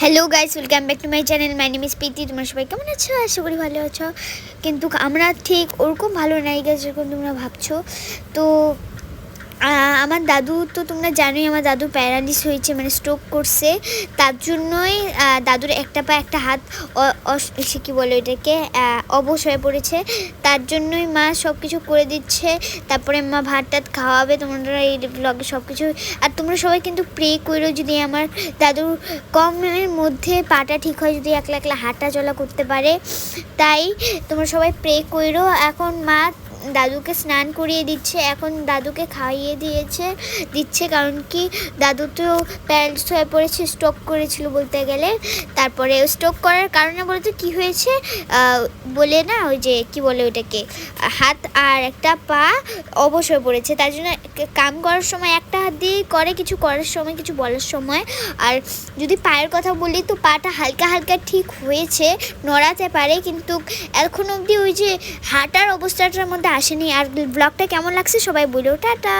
Hello guys welcome back to my channel my name is Priti তোমরা সবাই কেমন আছো? আশা করি ভালো আছো। কিন্তু আমরা ঠিক ওরকম ভালো নাই গাছ যেরকম তোমরা ভাবছ। তো আমার দাদু তো তোমরা জানোই আমার দাদু প্যারালিস হয়েছে মানে স্ট্রোক করছে। তার জন্যই দাদুর একটা পা একটা হাত সে কী বলে এটাকে আহ, অবশ হয়ে পড়েছে। তার জন্যই মা সব কিছু করে দিচ্ছে তারপরে মা ভাত টাত খাওয়াবে তোমরা এই ব্লগে সব কিছু আর তোমরা সবাই কিন্তু প্রে করো যদি আমার দাদুর কমের মধ্যে পাটা ঠিক হয় যদি একলা একলা হাঁটা চলা করতে পারে। তাই তোমরা সবাই প্রে করো। এখন মা দাদুকে স্নান করিয়ে দিচ্ছে, এখন দাদুকে খাইয়ে দিয়েছে, দিচ্ছে কারণ কি দাদু তো প্যারালিস হয়ে পড়েছে স্ট্রোক করেছিল বলতে গেলে। তারপরে স্ট্রোক করার কারণে বলতে কি হয়েছে? বলে না ওই যে কি বলে ওটাকে হাত আর একটা পা অবসর পড়েছে, তার জন্য কাম করার সময় একটা হাত দিয়ে করে, কিছু করার সময়, কিছু বলার সময়। আর যদি পায়ের কথা বলি, তো পাটা হালকা হালকা ঠিক হয়েছে, নড়াতে পারে, কিন্তু এখন অবধি ওই যে হাঁটার অবস্থাটার মধ্যে আসেনি। আর ব্লগটা কেমন লাগছে সবাই বলো। টাটা!